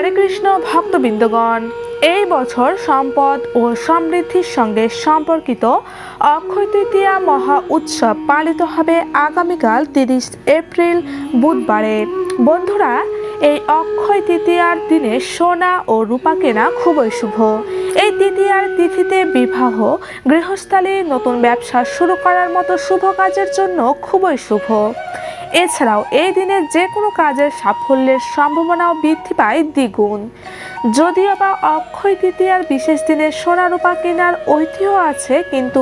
হরে কৃষ্ণ, ভক্তবৃন্দগণ। এই বছর সম্পদ ও সমৃদ্ধির সঙ্গে সম্পর্কিত অক্ষয় তৃতীয়া মহা উৎসব পালিত হবে আগামীকাল তিরিশ এপ্রিল বুধবারে। বন্ধুরা, এই অক্ষয় তৃতীয়ার দিনে সোনা ও রূপা কেনা খুবই শুভ। এই তৃতীয়ার তিথিতে বিবাহ, গৃহস্থালী, নতুন ব্যবসা শুরু করার মতো শুভ কাজের জন্য খুবই শুভ। এছাড়াও এই দিনে যে কোনো কাজের সাফল্যের সম্ভাবনাও বৃদ্ধি পায় দ্বিগুণ। যদিও বা অক্ষয় তৃতীয়ার বিশেষ দিনে সোনা রূপা কেনার ঐতিহ্য আছে, কিন্তু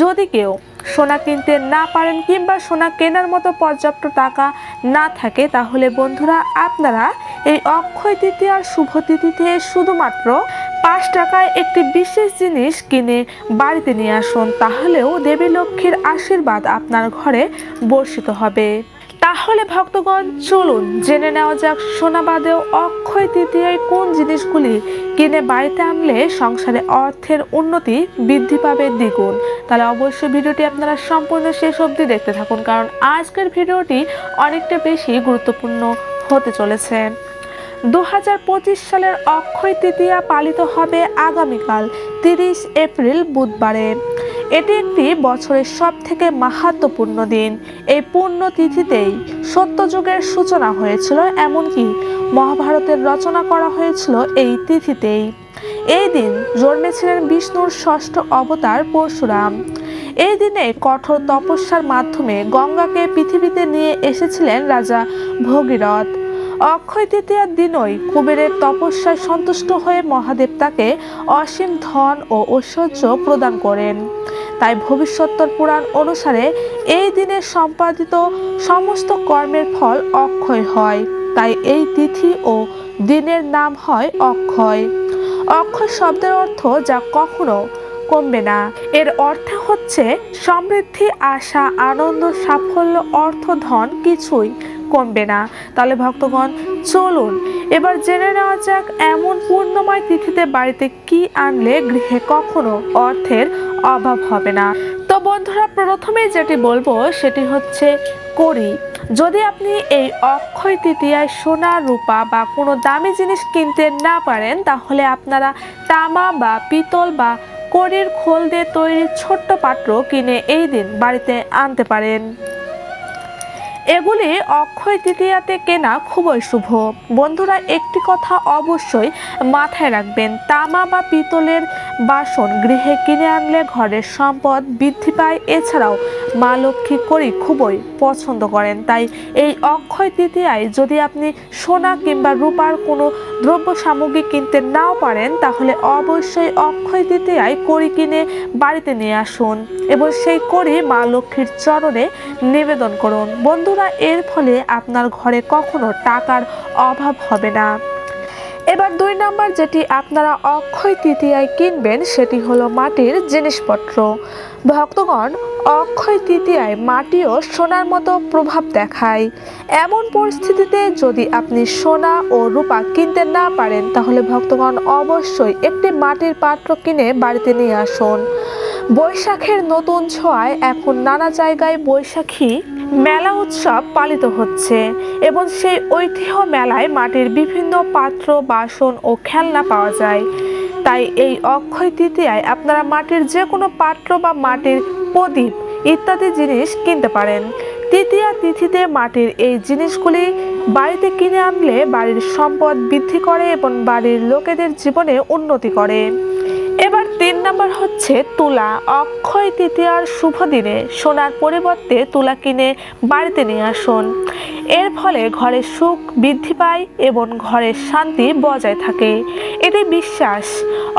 যদি কেউ সোনা কিনতে না পারেন কিংবা সোনা কেনার মতো পর্যাপ্ত টাকা না থাকে, তাহলে বন্ধুরা আপনারা এই অক্ষয় তৃতীয়ার শুভ তিথিতে শুধুমাত্র পাঁচ টাকায় একটি বিশেষ জিনিস কিনে বাড়িতে নিয়ে আসুন। তাহলেও দেবী লক্ষ্মীর আশীর্বাদ আপনার ঘরে বর্ষিত হবে। তাহলে ভক্তগণ, চলুন জেনে নেওয়া যাক সোনাবাদেও অক্ষয় তৃতীয়ায় কোন জিনিসগুলি কিনে বাড়িতে আনলে সংসারে অর্থের উন্নতি বৃদ্ধি পাবে দ্বিগুণ। তাহলে অবশ্যই ভিডিওটি আপনারা সম্পূর্ণ শেষ অবধি দেখতে থাকুন, কারণ আজকের ভিডিওটি অনেকটা বেশি গুরুত্বপূর্ণ হতে চলেছে। দু হাজার পঁচিশ সালের অক্ষয় তৃতীয়া পালিত হবে আগামীকাল, তিরিশ এপ্রিল বুধবারে। এটি একটি বছরের সব থেকে মাহাত্মপূর্ণ দিন। এই পূর্ণ তিথিতেই সত্যযুগের সূচনা হয়েছিল, এমনকি মহাভারতের রচনা করা হয়েছিল এই তিথিতেই। এই দিন জন্মেছিলেন বিষ্ণুর ষষ্ঠ অবতার পরশুরাম। এই দিনে কঠোর তপস্যার মাধ্যমে গঙ্গাকে পৃথিবীতে নিয়ে এসেছিলেন রাজা ভগীরথ। অক্ষয় তৃতীয়ার দিনই কুবেরের তপস্যায় সন্তুষ্ট হয়ে মহাদেব তাকে অসীম ধন ও ঐশ্বর্য প্রদান করেন। তাই ভবিষ্যত্তর পুরাণ অনুসারে এই দিনে সম্পাদিত সমস্ত কর্মের ফল অক্ষয় হয়। তাই এই তিথি ও দিনের নাম হয় অক্ষয়। অক্ষয় শব্দের অর্থ যা কখনো কমবে না। এর অর্থ হচ্ছে সমৃদ্ধি, আশা, আনন্দ, সাফল্য, অর্থ, ধন কিছুই কমবে না। তাহলে ভক্তগণ, চলুন, এবার জেনে নেওয়া যাক এমন পূর্ণময় তিথিতে বাড়িতে কি আনলে গৃহে কখনো অর্থের অভাব হবে না। তো বন্ধুরা, প্রথমেই যেটি বলব সেটি হচ্ছে করি যদি আপনি এই অক্ষয় তৃতীয়ায় সোনা, রূপা বা কোনো দামি জিনিস কিনতে না পারেন, তাহলে আপনারা তামা বা পিতল বা কড়ির খোল দিয়ে তৈরি ছোট্ট পাত্র কিনে এই দিন বাড়িতে আনতে পারেন। এগুলি অক্ষয় তৃতীয়াতে কেনা খুবই শুভ। বন্ধুরা, একটি কথা অবশ্যই মাথায় রাখবেন, তামা বা পিতলের বাসন গৃহে কিনে আনলে ঘরের সম্পদ বৃদ্ধি পায়, এছাড়াও মা লক্ষ্মী করি খুবই পছন্দ করেন। তাই এই অক্ষয় তৃতীয়ায় যদি আপনি সোনা কিংবা রূপার কোনো দ্রব্য সামগ্রী কিনতে নাও পারেন, তাহলে অবশ্যই অক্ষয় তৃতীয়ায় কড়ি কিনে বাড়িতে নিয়ে আসুন এবং সেই কড়ি মা লক্ষ্মীর চরণে নিবেদন করুন। বন্ধুরা এর ফলে আপনার ঘরে কখনো টাকার অভাব হবে না। এবার দুই নম্বর যেটি আপনারা অক্ষয় তৃতীয়ায় কিনবেন, সেটি হলো মাটির জিনিসপত্র। ভক্তগণ, অক্ষয় তৃতীয়ায় মাটিও সোনার মতো প্রভাব দেখায়। এমন পরিস্থিতিতে যদি আপনি সোনা ও রূপা কিনতে না পারেন, তাহলে ভক্তগণ অবশ্যই একটি মাটির পাত্র কিনে বাড়িতে নিয়ে আসুন। বৈশাখের নতুন ছোঁয়ায় এখন নানা জায়গায় বৈশাখী মেলা উৎসব পালিত হচ্ছে এবং সেই ঐতিহ্য মেলায় মাটির বিভিন্ন পাত্র, বাসন ও খেলনা পাওয়া যায়। তাই এই অক্ষয় তৃতীয়ায় আপনারা মাটির যে কোনো পাত্র বা মাটির প্রদীপ ইত্যাদি জিনিস কিনতে পারেন। তৃতীয়া তিথিতে মাটির এই জিনিসগুলি বাড়িতে কিনে আনলে বাড়ির সম্পদ বৃদ্ধি করে এবং বাড়ির লোকেদের জীবনে উন্নতি করে। তিন নম্বর হচ্ছে তুলা। অক্ষয় তৃতীয়ার শুভ দিনে সোনার পরিবর্তে তুলা কিনে বাড়িতে নিয়ে আসুন। এর ফলে ঘরের সুখ বৃদ্ধি পায় এবং ঘরের শান্তি বজায় থাকে। এটি বিশ্বাস,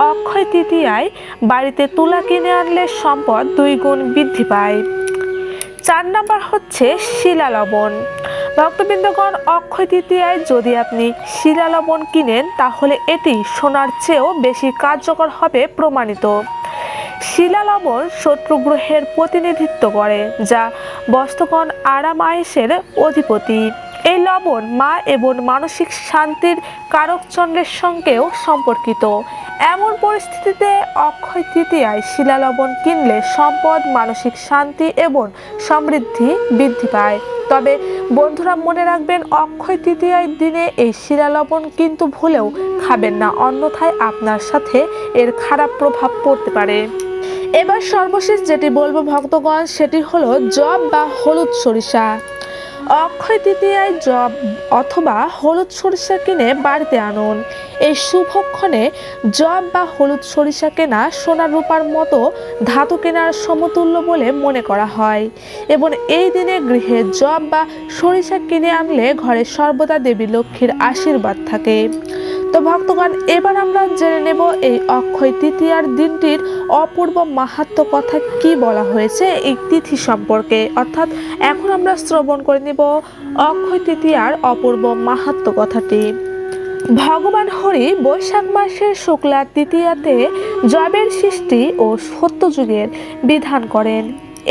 অক্ষয় তৃতীয়ায় বাড়িতে তুলা কিনে আনলে সম্পদ দুই গুণ বৃদ্ধি পায়। চার নাম্বার হচ্ছে শিলা লবণ। ভক্তবৃন্দগণ অক্ষয় তৃতীয়ায় যদি আপনি শিলালবণ কিনেন, তাহলে এটি সোনার চেয়েও বেশি কার্যকর হবে প্রমাণিত। শিলালবণ শত্রুগ্রহের প্রতিনিধিত্ব করে, যা বস্তগণ আরাম আয়েসের অধিপতি। এই লবণ মা এবং মানসিক শান্তির কারকচন্দ্রের সঙ্গেও সম্পর্কিত। এমন পরিস্থিতিতে অক্ষয় তৃতীয়ায় শিলা লবণ কিনলে সম্পদ, মানসিক শান্তি এবং সমৃদ্ধি বৃদ্ধি পায়। তবে বন্ধুরা মনে রাখবেন, অক্ষয় তৃতীয়ার দিনে এই শিলা লবণ কিন্তু ভুলেও খাবেন না, অন্যথায় আপনার সাথে এর খারাপ প্রভাব পড়তে পারে। এবার সর্বশেষ যেটি বলব ভক্তগণ, সেটি হলো জব বা হলুদ সরিষা। অক্ষয় তৃতীয়ায় জব অথবা হলুদ সরিষা কিনে বাড়িতে আনুন। এই শুভক্ষণে জব বা হলুদ সরিষা কেনা সোনার রূপার মতো ধাতু কেনার সমতুল্য বলে মনে করা হয়। এবং এই দিনে গৃহে জব বা সরিষা কিনে আনলে ঘরে সর্বদা দেবী লক্ষ্মীর আশীর্বাদ থাকে। তো ভক্তগণ, এবার আমরা জেনে নেব এই অক্ষয় তৃতীয়ার দিনটির অপূর্ব মাহাত্ম কথা কি বলা হয়েছে এই তিথি সম্পর্কে। অর্থাৎ এখন আমরা শ্রবণ করে নেব অক্ষয় তৃতীয়ার অপূর্ব মাহাত্ম কথাটি। ভগবান হরি বৈশাখ মাসের শুক্লা তৃতীয়াতে জবের সৃষ্টি ও সত্যযুগের বিধান করেন।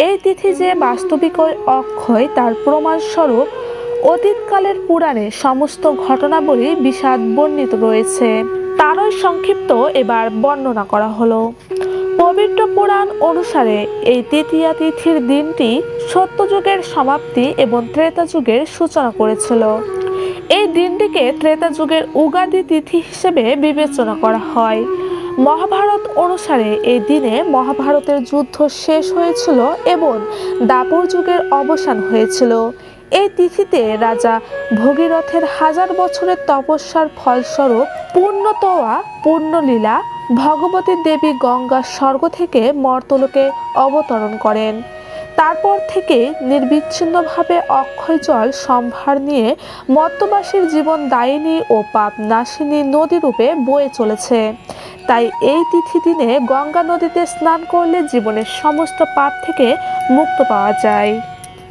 এই তিথি যে বাস্তবিক অক্ষয়, তার প্রমাণস্বরূপ অতীতকালের পুরাণে সমস্ত ঘটনাবলী বিষাদ বর্ণিত রয়েছে। তারই সংক্ষিপ্ত এবার বর্ণনা করা হলো। পবিত্র পুরাণ অনুসারে এই তৃতীয়া তিথির দিনটি সত্যযুগের সমাপ্তি এবং ত্রেতা যুগের সূচনা করেছিল। এই দিনটিকে ত্রেতা যুগের উগাদি তিথি হিসেবে বিবেচনা করা হয়। মহাভারত অনুসারে এই দিনে মহাভারতের যুদ্ধ শেষ হয়েছিল এবং দাপর যুগের অবসান হয়েছিল। এই তিথিতে রাজা ভগীরথের হাজার বছরের তপস্যার ফলস্বরূপ পূর্ণতোয়া, পূর্ণলীলা ভগবতী দেবী গঙ্গা স্বর্গ থেকে মর্তলোকে অবতরণ করেন। তারপর থেকে নির্বিচ্ছিন্নভাবে অক্ষয় জল সম্ভার নিয়ে মত্তবাসীর জীবন দায়িনী ও পাপ নাশিনী নদী রূপে বয়ে চলেছে। তাই এই তিথি দিনে গঙ্গা নদীতে স্নান করলে জীবনের সমস্ত পাপ থেকে মুক্ত পাওয়া যায়।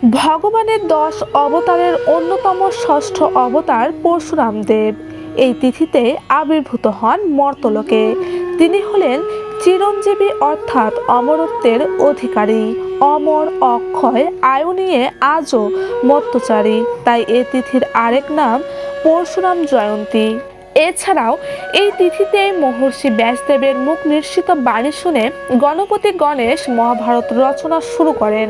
ভগবানের দশ অবতারের অন্যতম ষষ্ঠ অবতার পরশুরাম দেব এই তিথিতে আবির্ভূত হন মর্তলোকে। তিনি হলেন চিরঞ্জীবী অর্থাৎ অমরত্বের অধিকারী। অমর, অক্ষয়, আয়ু নিয়ে আজও মত্তচারী। তাই এ তিথির আরেক নাম পরশুরাম জয়ন্তী। এছাড়াও এই তিথিতে মহর্ষি ব্যাসদেবের মুখ নিঃসৃত বাণী শুনে গণপতি গণেশ মহাভারত রচনা শুরু করেন।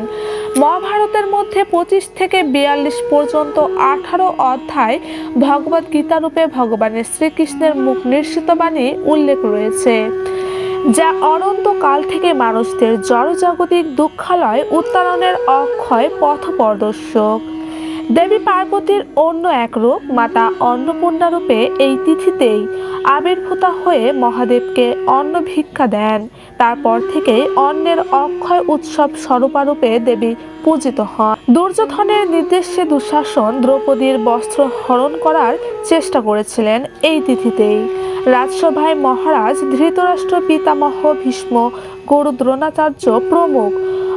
মহাভারতের মধ্যে পঁচিশ থেকে বিয়াল্লিশ পর্যন্ত আঠারো অধ্যায় ভগবদ গীতা রূপে ভগবানের শ্রীকৃষ্ণের মুখ নিঃসৃত বাণী উল্লেখ রয়েছে, যা অনন্তকাল থেকে মানুষদের জড়জাগতিক দুঃখালয় উত্তরণের অক্ষয় পথপ্রদর্শক দেবী পার্বতীর অন্য এক রূপ মাতা অন্নপূর্ণা রূপে এই তিথিতেই আবির্ভূত হয়ে মহাদেবকে অন্ন ভিক্ষা দেন। তারপর থেকে অন্নের অক্ষয় উৎসব স্বরূপারূপে দেবী পূজিত হন। দুর্যোধনের নির্দেশে দুঃশাসন দ্রৌপদীর বস্ত্র হরণ করার চেষ্টা করেছিলেন এই তিথিতেই। রাজসভায় মহারাজ ধৃতরাষ্ট্র পিতামহ ভীষ্ম গরু দ্রোণাচার্য প্রমুখ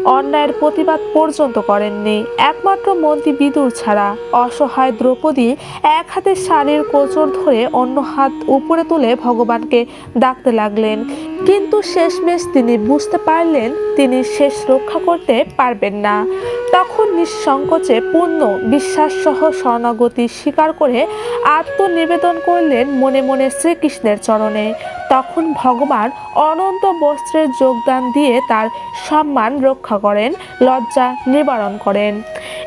অন্যায়ের প্রতিবাদ পর্যন্ত করেননি। একমাত্র মন্ত্রী বিদুর ছাড়া। অসহায় দ্রৌপদী এক হাতে শাড়ির কোচর ধরে অন্য হাত উপরে তুলে ভগবানকে ডাকতে লাগলেন। কিন্তু শেষমেশ তিনি বুঝতে পারলেন তিনি শেষ রক্ষা করতে পারবেন না। তখন নিঃসংকোচে পূর্ণ বিশ্বাসসহ শরণাগতি স্বীকার করে আত্মনিবেদন করলেন মনে মনে শ্রীকৃষ্ণের চরণে। তখন ভগবান অনন্ত বস্ত্রের যোগদান দিয়ে তার সম্মান রক্ষা করেন, লজ্জা নিবারণ করেন।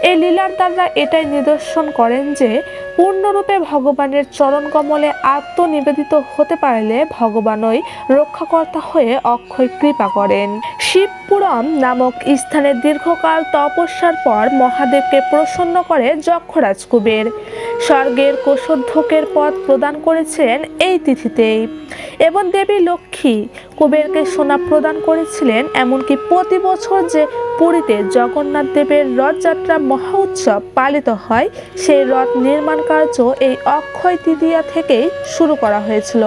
এই লীলার দ্বারা এটাই নিদর্শন করেন যে পূর্ণরূপে ভগবানের চরণ কমলে আত্মনিবেদিত হতে পারলে ভগবানই রক্ষাকর্তা হয়ে অক্ষয় কৃপা করেন। শিবপুরম নামক স্থানে দীর্ঘকাল তপস্যার পর মহাদেবকে প্রসন্ন করে যক্ষরাজ কুবের। স্বর্গের কোষোদ্ধকের পদ প্রদান করেছিলেন এই তিথিতেই। এবং দেবী লক্ষ্মী কুবেরকে সোনা প্রদান করেছিলেন, এমনকি প্রতি বছর যে পুরীতে জগন্নাথ দেবের রথযাত্রা মহা উৎসব পালিত হয়। সেই রথ নির্মাণ কার্য এই অক্ষয় তৃতীয়া থেকেই শুরু করা হয়েছিল।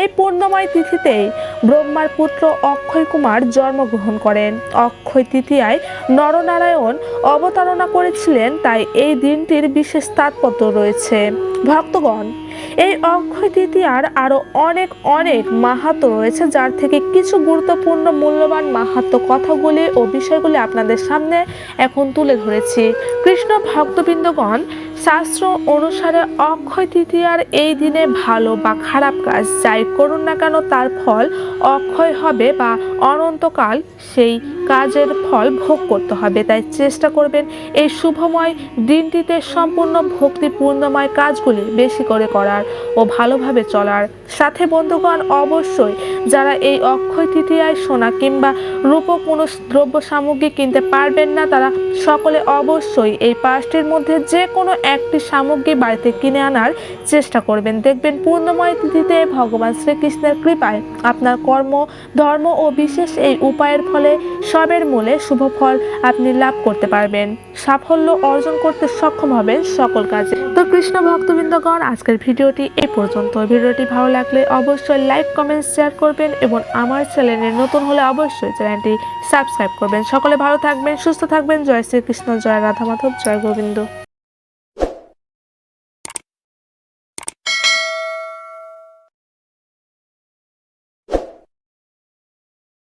এই পূর্ণময় তিথিতেই ব্রহ্মার পুত্র অক্ষয় কুমার জন্মগ্রহণ করেন। অক্ষয় তৃতীয়ায় নরনারায়ণ অবতারণা করেছিলেন, তাই এই দিনটির বিশেষ তাৎপর্য রয়েছে। ভক্তগণ এই অক্ষয় তৃতীয়ার আরও অনেক অনেক মাহাত্ম রয়েছে, যার থেকে কিছু গুরুত্বপূর্ণ মূল্যবান মাহাত্ম কথাগুলি ও বিষয়গুলি আপনাদের সামনে এখন তুলে ধরেছি। কৃষ্ণ ভক্তবৃন্দগণ, শাস্ত্র অনুসারে অক্ষয় তৃতীয়ার এই দিনে ভালো বা খারাপ কাজ যাই করুন না কেন, তার ফল অক্ষয় হবে বা অনন্তকাল সেই কাজের ফল ভোগ করতে হবে। তাই চেষ্টা করবেন এই শুভময় দিনটিতে সম্পূর্ণ ভক্তিপূর্ণময় কাজগুলি বেশি করে করার ও ভালোভাবে চলার। সাথে বন্ধুগণ, অবশ্যই যারা এই অক্ষয় তৃতীয়ায় সোনা কিংবা রূপ কোনো দ্রব্য সামগ্রী কিনতে পারবেন না, তারা সকলে অবশ্যই এই পাঁচটির মধ্যে যে কোনো একটি সামগ্রী বাড়িতে কিনে আনার চেষ্টা করবেন। দেখবেন পূর্ণময় তিথিতে ভগবান শ্রীকৃষ্ণের কৃপায় আপনার কর্ম, ধর্ম ও বিশেষ এই উপায়ের ফলে সবের মূলে শুভ ফল আপনি লাভ করতে পারবেন। সাফল্য অর্জন করতে সক্ষম হবেন সকল কাজে। তো কৃষ্ণ ভক্তবৃন্দগণ, আজকের ভিডিওটি এই পর্যন্ত। ভিডিওটি ভালো লাগলে অবশ্যই লাইক, কমেন্ট, শেয়ার করবেন এবং আমার চ্যানেলে নতুন হলে অবশ্যই চ্যানেলটি সাবস্ক্রাইব করবেন। সকলে ভালো থাকবেন, সুস্থ থাকবেন। জয় শ্রীকৃষ্ণ, জয় রাধা মাধব জয় গোবিন্দ।